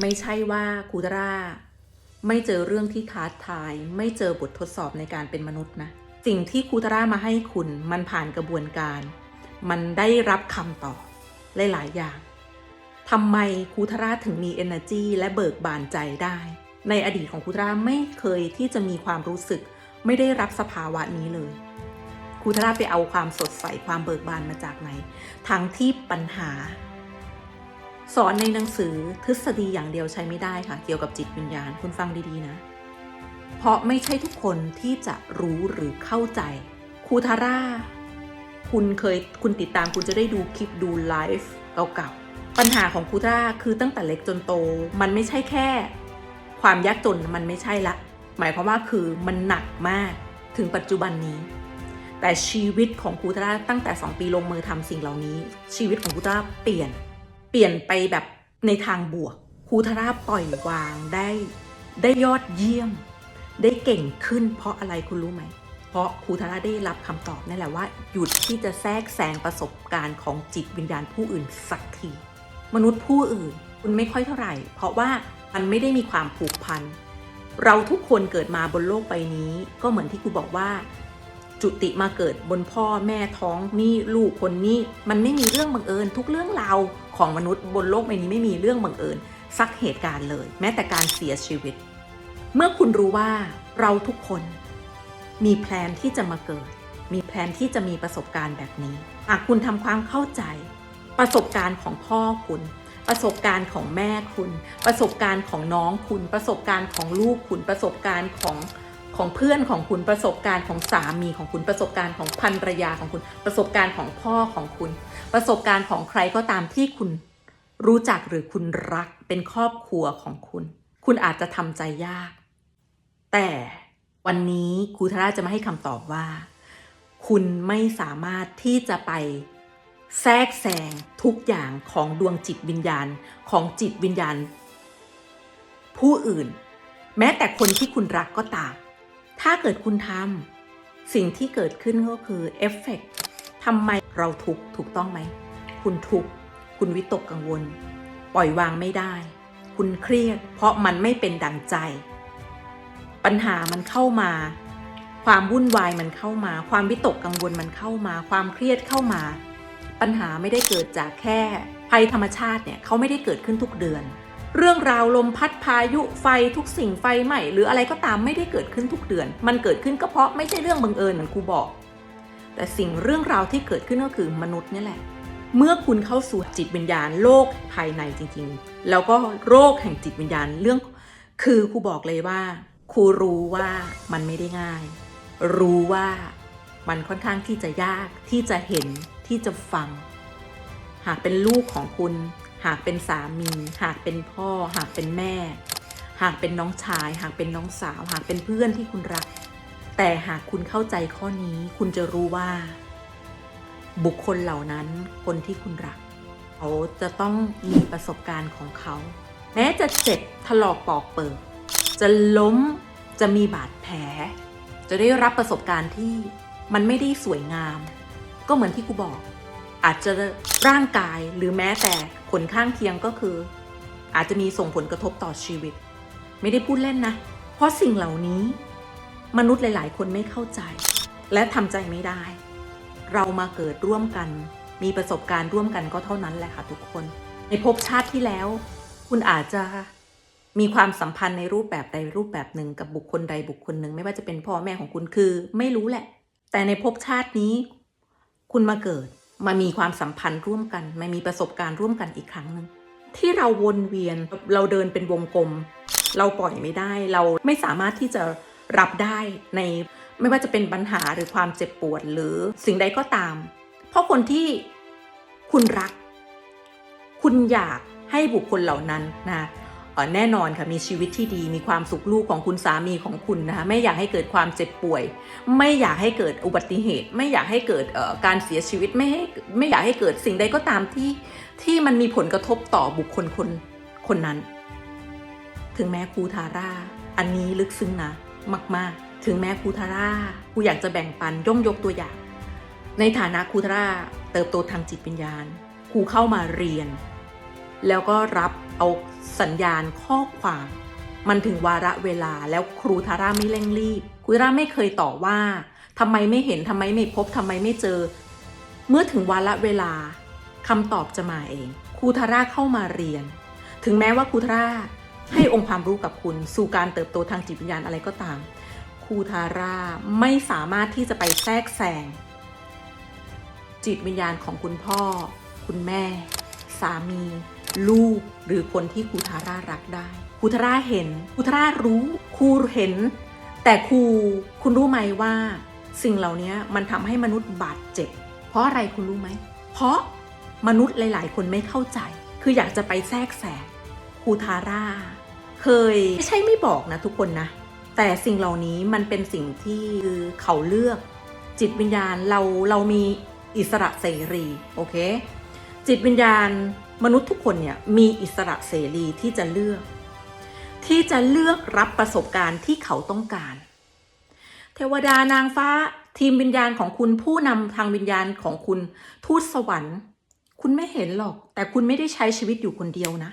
ไม่ใช่ว่าครูทาร่าไม่เจอเรื่องที่ท้าทาย ไม่เจอบททดสอบในการเป็นมนุษย์นะ สิ่งที่ครูทาร่ามาให้คุณมันผ่านกระบวนการ มันได้รับคำตอบหลาย ๆ อย่างทำไมครูทาร่าถึงมี energy และเบิกบานใจได้ ในอดีตของครูทาร่าไม่เคยที่จะมีความรู้สึก ไม่ได้รับสภาวะนี้เลยครูทาร่าไปเอาความสดใสความเบิกบานมาจากไหน ทั้งที่ปัญหา สอนในหนังสือทฤษฎีอย่างเดียวใช้ไม่ได้ค่ะ เกี่ยวกับจิตวิญญาณคุณฟังดีๆนะ เพราะไม่ใช่ทุกคนที่จะรู้หรือเข้าใจครูทาร่าคุณเคยคุณติดตามคุณจะได้ดูคลิปดูไลฟ์เก่าๆปัญหาของครูทาร่าคือตั้งแต่เล็กจนโต มันไม่ใช่แค่ ความยากจนมันไม่ใช่ละ หมายความว่าคือมันหนักมากถึงปัจจุบันนี้ แต่ชีวิตของครูทาร่าตั้งแต่ 2 ปีลงมือทำสิ่งเหล่านี้ ชีวิตของครูทาร่าเปลี่ยน ปลี่ยนไปแบบในทางบวกครูทาราปล่อยวางได้ได้ยอดเยี่ยม ได้เก่งขึ้น เพราะอะไรคุณรู้ไหม เพราะครูทาราได้รับคำตอบนั่นแหละว่าหยุดที่จะแทรกแซงประสบการณ์ของจิตวิญญาณผู้อื่นสักที มนุษย์ผู้อื่นคุณไม่ค่อยเท่าไหร่ เพราะว่ามันไม่ได้มีความผูกพันเราทุกคนเกิดมาบนโลกใบนี้ ก็เหมือนที่ครูบอกว่า จุติมาเกิดบนพ่อแม่ท้องนี่ลูกคนนี้ มันไม่มีเรื่องบังเอิญ ทุกเรื่องราวของมนุษย์บนโลกใบนี้ไม่มีเรื่องบังเอิญสักเหตุการณ์เลย แม้แต่การเสียชีวิต เมื่อคุณรู้ว่าเราทุกคนมีแพลนที่จะมาเกิด มีแพลนที่จะมีประสบการณ์แบบนี้หากคุณทำความเข้าใจ ประสบการณ์ของพ่อคุณ ประสบการณ์ของแม่คุณ ประสบการณ์ของน้องคุณ ประสบการณ์ของลูกคุณประสบการณ์ของ ของเพื่อนของคุณประสบการณ์ของสามีของคุณประสบการณ์ของภรรยาของคุณประสบการณ์ของพ่อของคุณ ประสบการณ์ของใครก็ตามที่คุณรู้จักหรือคุณรักเป็นครอบครัวของคุณ คุณอาจจะทำใจยาก แต่วันนี้ครูทาร่าจะมาให้คำตอบว่า คุณไม่สามารถที่จะไปแทรกแซงทุกอย่างของดวงจิตวิญญาณของจิตวิญญาณ ผู้อื่น แม้แต่คนที่คุณรักก็ตาม ถ้าเกิดคุณทำสิ่งที่เกิดขึ้นก็คือเอฟเฟกต์ทำไมเราทุกถูกต้องไหม คุณทุกคุณวิตกกังวล ปล่อยวางไม่ได้ คุณเครียด เพราะมันไม่เป็นดังใจ ปัญหามันเข้ามา ความวุ่นวายมันเข้ามา ความวิตกกังวลมันเข้ามา ความเครียดเข้ามา ปัญหาไม่ได้เกิดจากแค่ภัยธรรมชาติเนี่ยเขาไม่ได้เกิดขึ้นทุกเดือน เรื่องราวลมพัดพายุไฟทุกสิ่งไฟไหม้หรืออะไรก็ตามไม่ได้เกิดขึ้นทุกเดือน มันเกิดขึ้นก็เพราะไม่ใช่เรื่องบังเอิญเหมือนครูบอก แต่สิ่งเรื่องราวที่เกิดขึ้นก็คือมนุษย์นี่แหละ เมื่อคุณเข้าสู่จิตวิญญาณโลกภายในจริงๆ แล้วก็โรคแห่งจิตวิญญาณเรื่อง คือครูบอกเลยว่าครูรู้ว่ามันไม่ได้ง่าย รู้ว่ามันค่อนข้างที่จะยากที่จะเห็นที่จะฟัง หากเป็นลูกของคุณ หากเป็นสามี หากเป็นพ่อ หากเป็นแม่ หากเป็นน้องชาย หากเป็นน้องสาว หากเป็นเพื่อนที่คุณรัก แต่หากคุณเข้าใจข้อนี้คุณจะรู้ว่า บุคคลเหล่านั้นคนที่คุณรัก เขาจะต้องมีประสบการณ์ของเขา แม้จะเจ็บถลอกปอกเปิด จะล้มจะมีบาดแผล จะได้รับประสบการณ์ที่มันไม่ได้สวยงาม ก็เหมือนที่กูบอก อาจจะร่างกายหรือแม้แต่ผลข้างเคียงก็คือ อาจจะมีส่งผลกระทบต่อชีวิต ไม่ได้พูดเล่นนะ เพราะสิ่งเหล่านี้ มนุษย์หลาย ๆ คนไม่เข้าใจ และทำใจไม่ได้ เรามาเกิดร่วมกัน มีประสบการณ์ร่วมกันก็เท่านั้นแหละค่ะทุกคน ในภพชาติที่แล้ว คุณอาจจะมีความสัมพันธ์ในรูปแบบใดรูปแบบหนึ่งกับบุคคลใดบุคคลหนึ่ง ไม่ว่าจะเป็นพ่อแม่ของคุณคือ ไม่รู้แหละ แต่ในภพชาตินี้ คุณมาเกิด มามีความสัมพันธ์ร่วมกันมามีประสบการณ์ร่วมกันอีกครั้งหนึ่งที่เราวนเวียนเราเดินเป็นวงกลม เราปล่อยไม่ได้ เราไม่สามารถที่จะรับได้ในไม่ว่าจะเป็นปัญหาหรือความเจ็บปวดหรือสิ่งใดก็ตาม เพราะคนที่คุณรัก คุณอยากให้บุคคลเหล่านั้นนะ แน่นอนค่ะมีชีวิตที่ดีมีความสุขลูกของคุณสามีของคุณนะคะไม่อยากให้เกิดความเจ็บป่วย ไม่อยากให้เกิดอุบัติเหตุ ไม่อยากให้เกิดการเสียชีวิตไม่ให้ไม่อยากให้เกิดสิ่งใดก็ตามที่ที่มันมีผลกระทบต่อบุคคลคนคนนั้น ถึงแม้ครูทาร่า อันนี้ลึกซึ้งนะมาก ๆ ถึงแม้ครูทาร่าครูอยากจะแบ่งปันย่องยกตัวอย่าง ในฐานะครูทาร่าเติบโตทางจิตวิญญาณครูเข้ามาเรียน แล้วก็รับ เอาสัญญาณข้อความ มันถึงวาระเวลาแล้วครูทาร่าไม่เร่งรีบ ครูทาร่าไม่เคยต่อว่าทำไมไม่เห็นทำไมไม่พบทำไมไม่เจอ เมื่อถึงวาระเวลาคำตอบจะมาเอง ครูทาร่าเข้ามาเรียน ถึงแม้ว่าครูทาร่าให้องค์ความรู้กับคุณ สู่การเติบโตทางจิตวิญญาณอะไรก็ตาม ครูทาร่าไม่สามารถที่จะไปแทรกแซงจิตวิญญาณของคุณพ่อ คุณแม่ สามี ลูกหรือคนที่ครูทาร่ารักได้ครูทาร่าเห็นครูทาร่ารู้ครูเห็น แต่ครูคุณรู้ไหมว่า สิ่งเหล่านี้มันทำให้มนุษย์บาดเจ็บ เพราะอะไรคุณรู้ไหม เพราะมนุษย์หลาย ๆ คนไม่เข้าใจ คืออยากจะไปแทรกแซงครูทาร่า เคยไม่ใช่ไม่บอกนะทุกคนนะ แต่สิ่งเหล่านี้มันเป็นสิ่งที่คือเขาเลือก จิตวิญญาณเราเรามีอิสระเสรีโอเค จิตวิญญาณ มนุษย์ทุกคนเนี่ยมีอิสระเสรีที่จะเลือก ที่จะเลือกรับประสบการณ์ที่เขาต้องการ เทวดานางฟ้าทีมวิญญาณของคุณผู้นำทางวิญญาณของคุณทูตสวรรค์ คุณไม่เห็นหรอก แต่คุณไม่ได้ใช้ชีวิตอยู่คนเดียวนะ